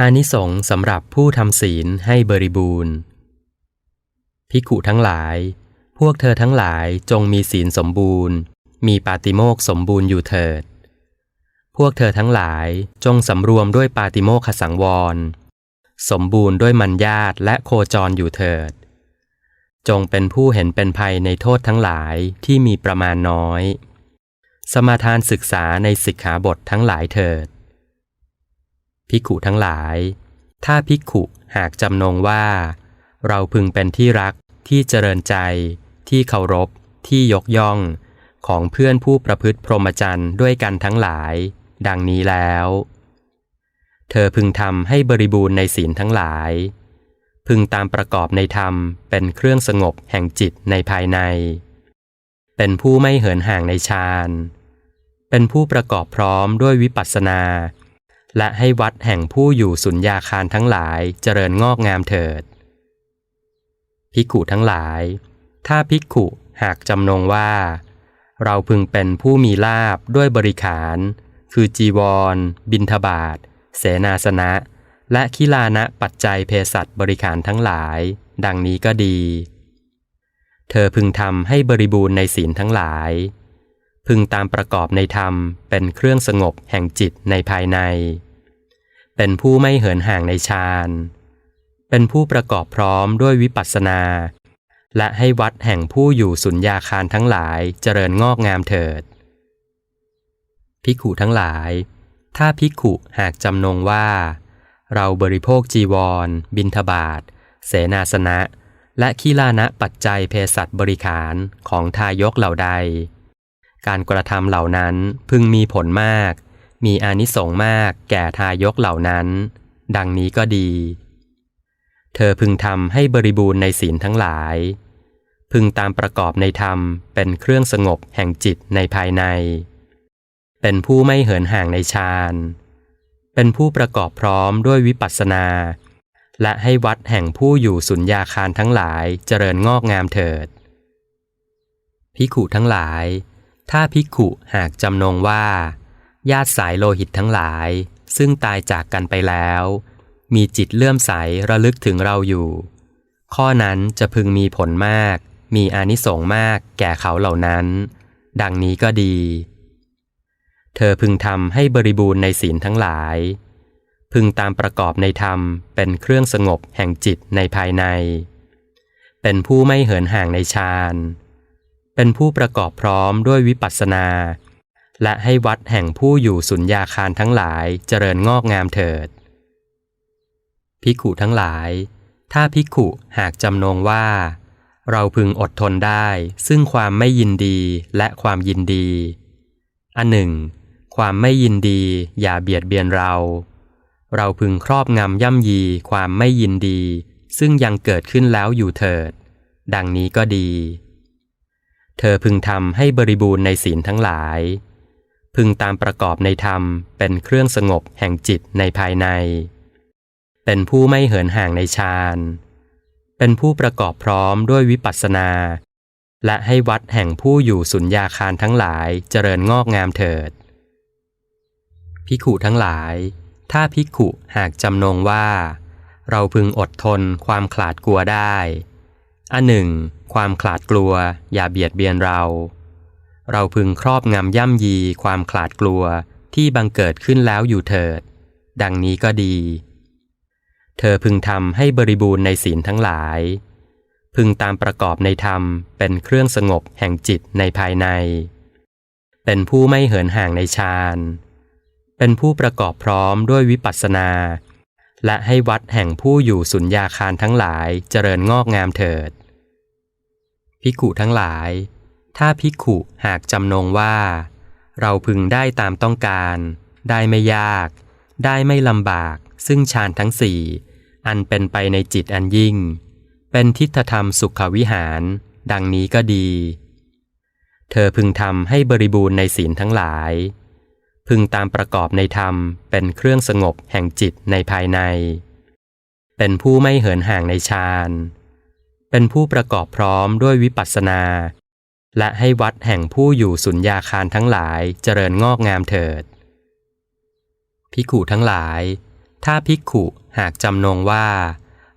อานิสงส์สำหรับผู้ทำศีลให้บริบูรณ์ภิกขุทั้งหลาย พวกเธอทั้งหลายจงมีศีลสมบูรณ์ มีปาติโมกสมบูรณ์อยู่เถิด พวกเธอทั้งหลายจงสำรวมด้วยปาติโมกขสังวร สมบูรณ์ด้วยมัญญาตและโคจรอยู่เถิด จงเป็นผู้เห็นเป็นภัยในโทษทั้งหลายที่มีประมาณน้อย สมาทานศึกษาในสิกขาบททั้งหลายเถิด ภิกขุทั้งหลาย ถ้าภิกขุหากจำนงว่า เราพึงเป็นที่รักที่เจริญใจ ที่เคารพ ที่ยกย่อง ของเพื่อนผู้ประพฤติพรหมจรรย์ด้วยกันทั้งหลาย ดังนี้แล้ว เธอพึงทำให้บริบูรณ์ในศีลทั้งหลาย พึงตามประกอบในธรรมเป็นเครื่องสงบแห่งจิตในภายใน เป็นผู้ไม่เหินห่างในฌานเป็นผู้ประกอบพร้อมด้วยวิปัสสนา และให้วัดแห่งผู้อยู่สุญญาคารทั้งหลายเจริญงอกงามเถิด ภิกขุทั้งหลาย ถ้าภิกขุหากจำนงว่า เราพึงเป็นผู้มีลาบด้วยบริขาร คือจีวร บินทบาท เสนาสนะ และคิลานะปัจจัยเภสัชบริขารทั้งหลาย ดังนี้ก็ดี เธอพึงทำให้บริบูรณ์ในศีลทั้งหลายพึงตามประกอบในธรรมเป็นเครื่องสงบแห่งจิตในภายใน เป็นผู้ไม่เหินห่างในฌาน เป็นผู้ประกอบพร้อมด้วยวิปัสสนา และให้วัดแห่งผู้อยู่สุญญาคารทั้งหลายเจริญงอกงามเถิด ภิกขุทั้งหลาย ถ้าภิกขุหากจำนงว่า เราบริโภคจีวร บินทบาท เสนาสนะ และขีลานะปัจจัยเภสัชบริขารของทายกเหล่าใด การกระทำเหล่านั้นพึงมีผลมาก มีอานิสงส์มากแก่ทายกเหล่านั้น ดังนี้ก็ดี เธอพึงทำให้บริบูรณ์ในศีลทั้งหลาย พึงตามประกอบในธรรมเป็นเครื่องสงบแห่งจิตในภายใน เป็นผู้ไม่เหินห่างในฌานเป็นผู้ประกอบพร้อมด้วยวิปัสสนา และให้วัดแห่งผู้อยู่สุญญาคารทั้งหลายเจริญงอกงามเถิดภิขุทั้งหลาย ถ้าภิขุหากจำนงว่า ญาติสายโลหิตทั้งหลาย ซึ่งตายจากกันไปแล้ว มีจิตเลื่อมใสระลึกถึงเราอยู่ ข้อนั้นจะพึงมีผลมาก มีอานิสงส์มากแก่เขาเหล่านั้น ดังนี้ก็ดี เธอพึงทำให้บริบูรณ์ในศีลทั้งหลาย พึงตามประกอบในธรรมเป็นเครื่องสงบแห่งจิตในภายใน เป็นผู้ไม่เหินห่างในฌานเป็นผู้ประกอบพร้อมด้วยวิปัสสนา และให้วัดแห่งผู้อยู่สุญญาคารทั้งหลายเจริญงอกงามเถิด ภิกขุทั้งหลาย ถ้าภิกขุหากจำนงว่า เราพึงอดทนได้ ซึ่งความไม่ยินดีและความยินดี อันหนึ่ง ความไม่ยินดีอย่าเบียดเบียนเรา เราพึงครอบงำย่ำยีความไม่ยินดี ซึ่งยังเกิดขึ้นแล้วอยู่เถิด ดังนี้ก็ดี เธอพึงทำให้บริบูรณ์ในศีลทั้งหลาย พึงตามประกอบในธรรมเป็นเครื่องสงบแห่งจิตในภายใน เป็นผู้ไม่เหินห่างในฌาน เป็นผู้ประกอบพร้อมด้วยวิปัสสนา และให้วัดแห่งผู้อยู่สุญญาคารทั้งหลายเจริญงอกงามเถิดภิขุทั้งหลาย ถ้าภิขุหากจำนงว่า เราพึงอดทนความขลาดกลัวได้ อันหนึ่ง ความขลาดกลัวอย่าเบียดเบียนเรา เราพึงครอบงำย่ำยีความขลาดกลัวที่บังเกิดขึ้นแล้วอยู่เถิด ดังนี้ก็ดี เธอพึงทำให้บริบูรณ์ในศีลทั้งหลาย พึงตามประกอบในธรรมเป็นเครื่องสงบแห่งจิตในภายใน เป็นผู้ไม่เหินห่างในฌานเป็นผู้ประกอบพร้อมด้วยวิปัสสนา และให้วัดแห่งผู้อยู่สุญญาคารทั้งหลายเจริญงอกงามเถิดภิกุทั้งหลาย ถ้าภิกขุหากจำนงว่า เราพึงได้ตามต้องการ ได้ไม่ยาก ได้ไม่ลำบาก ซึ่งฌานทั้งสี่อันเป็นไปในจิตอันยิ่ง เป็นทิฏฐธรรมสุขวิหาร ดังนี้ก็ดี เธอพึงทำให้บริบูรณ์ในศีลทั้งหลาย พึงตามประกอบในธรรมเป็นเครื่องสงบแห่งจิตในภายใน เป็นผู้ไม่เหินห่างในฌานเป็นผู้ประกอบพร้อมด้วยวิปัสสนา และให้วัดแห่งผู้อยู่สุญญาคารทั้งหลายเจริญงอกงามเถิด ภิกขุทั้งหลาย ถ้าภิกขุหากจำนงว่า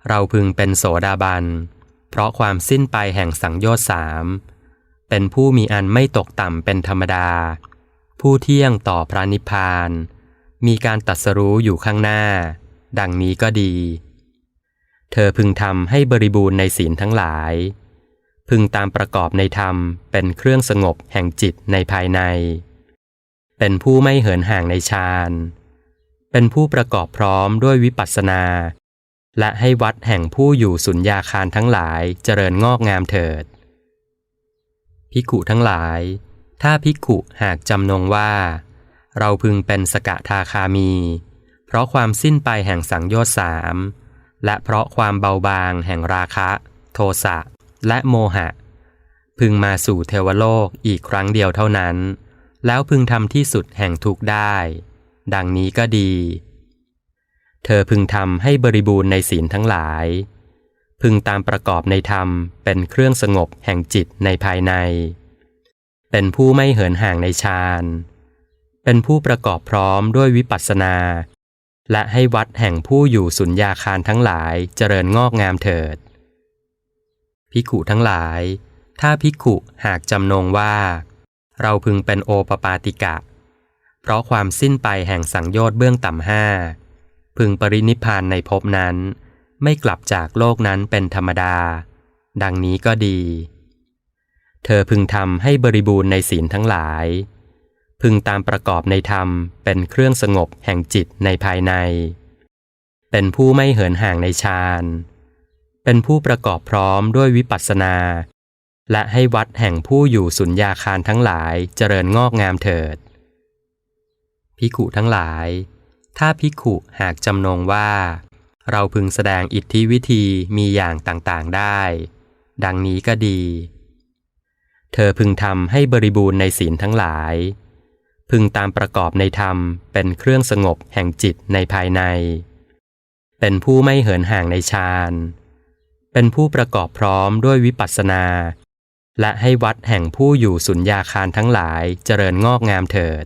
เราพึงเป็นโสดาบัน เพราะความสิ้นไปแห่งสังโยชน์สามเป็นผู้มีอันไม่ตกต่ำเป็นธรรมดา ผู้เที่ยงต่อพระนิพพาน มีการตัดสรู้อยู่ข้างหน้า ดังนี้ก็ดี เธอพึงทำให้บริบูรณ์ในศีลทั้งหลาย พึงตามประกอบในธรรมเป็นเครื่องสงบแห่งจิตในภายใน เป็นผู้ไม่เหินห่างในฌาน เป็นผู้ประกอบพร้อมด้วยวิปัสสนา และให้วัดแห่งผู้อยู่สุญญาคารทั้งหลายเจริญงอกงามเถิดภิกุทั้งหลาย ถ้าภิกุหากจำนงว่า เราพึงเป็นสกทาคามี เพราะความสิ้นไปแห่งสังโยชน์สามและเพราะความเบาบางแห่งราคะ โทสะ และโมหะ พึงมาสู่เทวโลกอีกครั้งเดียวเท่านั้น แล้วพึงทำที่สุดแห่งทุกได้ ดังนี้ก็ดี เธอพึงทำให้บริบูรณ์ในศีลทั้งหลาย พึงตามประกอบในธรรมเป็นเครื่องสงบแห่งจิตในภายใน เป็นผู้ไม่เหินห่างในฌานเป็นผู้ประกอบพร้อมด้วยวิปัสสนา และให้วัดแห่งผู้อยู่สุญญาคารทั้งหลายเจริญงอกงามเถิด ภิกขุทั้งหลาย ถ้าภิกขุหากจำนงว่า เราพึงเป็นโอปปาติกะ เพราะความสิ้นไปแห่งสังโยชน์เบื้องต่ำห้า พึงปรินิพพานในภพนั้น ไม่กลับจากโลกนั้นเป็นธรรมดา ดังนี้ก็ดี เธอพึงทำให้บริบูรณ์ในศีลทั้งหลาย พึงตามประกอบในธรรมเป็นเครื่องสงบแห่งจิตในภายใน เป็นผู้ไม่เหินห่างในฌาน เป็นผู้ประกอบพร้อมด้วยวิปัสสนา และให้วัดแห่งผู้อยู่สุญญาคารทั้งหลายเจริญงอกงามเถิดภิกุทั้งหลาย ถ้าภิกุหากจำนงว่า เราพึงแสดงอิทธิวิธีมีอย่างต่างๆได้ ดังนี้ก็ดี เธอพึงทำให้บริบูรณ์ในศีลทั้งหลาย พึงตามประกอบในธรรมเป็นเครื่องสงบแห่งจิตในภายใน เป็นผู้ไม่เหินห่างในฌาน เป็นผู้ประกอบพร้อมด้วยวิปัสสนา และให้วัดแห่งผู้อยู่สุญญาคารทั้งหลายเจริญงอกงามเถิด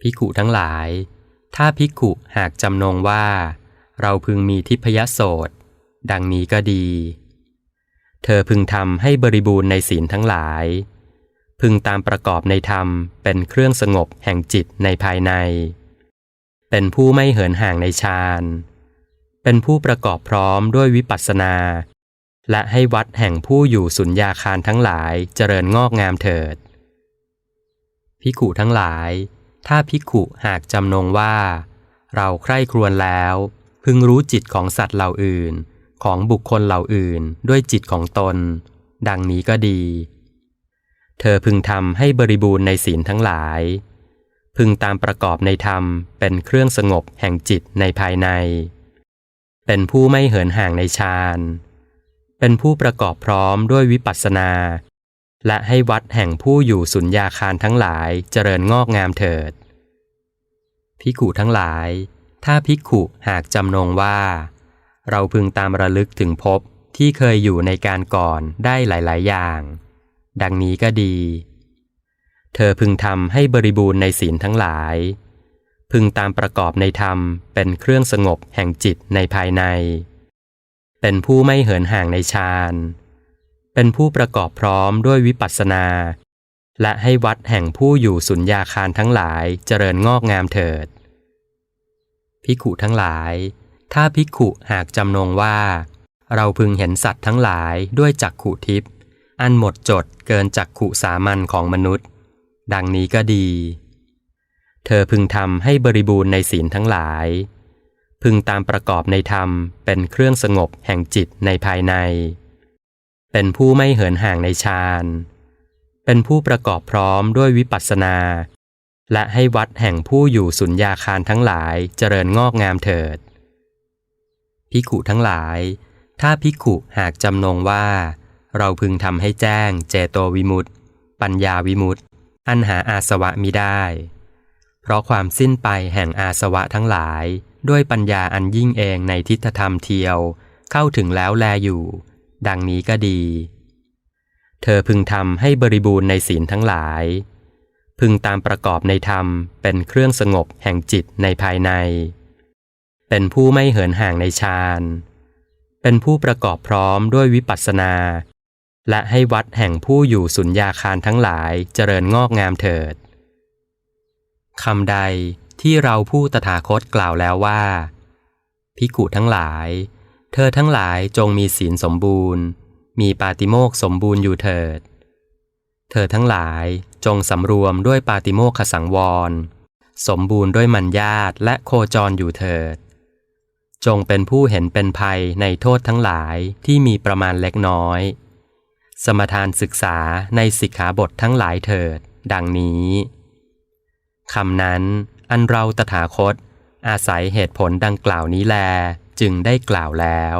ภิกขุทั้งหลาย ถ้าภิกขุหากจำนงว่า เราพึงมีทิพยโสตดังนี้ก็ดี เธอพึงทำให้บริบูรณ์ในศีลทั้งหลาย พึงตามประกอบในธรรมเป็นเครื่องสงบแห่งจิตในภายใน เป็นผู้ไม่เหินห่างในฌาน เป็นผู้ประกอบพร้อมด้วยวิปัสสนา และให้วัดแห่งผู้อยู่สุญญาคารทั้งหลายเจริญงอกงามเถิดภิกขุทั้งหลาย ถ้าภิกขุหากจำนงว่า เราใคร่ครวญแล้ว พึงรู้จิตของสัตว์เหล่าอื่น ของบุคคลเหล่าอื่น ด้วยจิตของตน ดังนี้ก็ดี เธอพึงทำให้บริบูรณ์ในศีลทั้งหลายพึงตามประกอบในธรรมเป็นเครื่องสงบแห่งจิตในภายใน เป็นผู้ไม่เหินห่างในฌานเป็นผู้ประกอบพร้อมด้วยวิปัสสนา และให้วัดแห่งผู้อยู่สุญญาคารทั้งหลายเจริญงอกงามเถิดภิกุทั้งหลาย ถ้าภิกุหากจำนงว่า เราพึงตามระลึกถึงภพที่เคยอยู่ในการก่อนได้หลาย ๆ อย่าง ดังนี้ก็ดี เธอพึงทำให้บริบูรณ์ในศีลทั้งหลาย พึงตามประกอบในธรรมเป็นเครื่องสงบแห่งจิตในภายใน เป็นผู้ไม่เหินห่างในฌาน เป็นผู้ประกอบพร้อมด้วยวิปัสสนา และให้วัดแห่งผู้อยู่สุญญาคารทั้งหลายเจริญงอกงามเถิดภิกขุทั้งหลาย ถ้าภิกขุหากจำนงว่า เราพึงเห็นสัตว์ทั้งหลายด้วยจักขุทิพย์อันหมดจดเกินจักขุสามัญของมนุษย์ ดังนี้ก็ดี เธอพึงทำให้บริบูรณ์ในศีลทั้งหลาย พึงตามประกอบในธรรมเป็นเครื่องสงบแห่งจิตในภายใน เป็นผู้ไม่เหินห่างในฌาน เป็นผู้ประกอบพร้อมด้วยวิปัสสนา และให้วัดแห่งผู้อยู่สุญญาคารทั้งหลายเจริญงอกงามเถิดภิกขุทั้งหลาย ถ้าภิกขุหากจำนงว่า เราพึงทำให้แจ้งเจโตวิมุตติ ปัญญาวิมุตติ อันหาอาสวะมิได้ เพราะความสิ้นไปแห่งอาสวะทั้งหลาย ด้วยปัญญาอันยิ่งเองในทิฏฐธรรมเทียว เข้าถึงแล้วแลอยู่ ดังนี้ก็ดี เธอพึงทำให้บริบูรณ์ในศีลทั้งหลาย พึงตามประกอบในธรรมเป็นเครื่องสงบแห่งจิตในภายใน เป็นผู้ไม่เหินห่างในฌานเป็นผู้ประกอบพร้อมด้วยวิปัสสนา และให้วัดแห่งผู้อยู่สุญญาคารทั้งหลายเจริญงอกงามเถิด คำใดที่เราผู้ตถาคตกล่าวแล้วว่า พิกุทั้งหลาย เธอทั้งหลายจงมีศีลสมบูรณ์ มีปาติโมกสมบูรณ์อยู่เถิด เธอทั้งหลายจงสำรวมด้วยปาติโมกขสังวร สมบูรณ์ด้วยมัญญาตและโคจรอยู่เถิด จงเป็นผู้เห็นเป็นภัยในโทษทั้งหลายที่มีประมาณเล็กน้อย สมทานศึกษาในสิกขาบททั้งหลายเถิด ดังนี้ คำนั้นอันเราตถาคต อาศัยเหตุผลดังกล่าวนี้แลจึงได้กล่าวแล้ว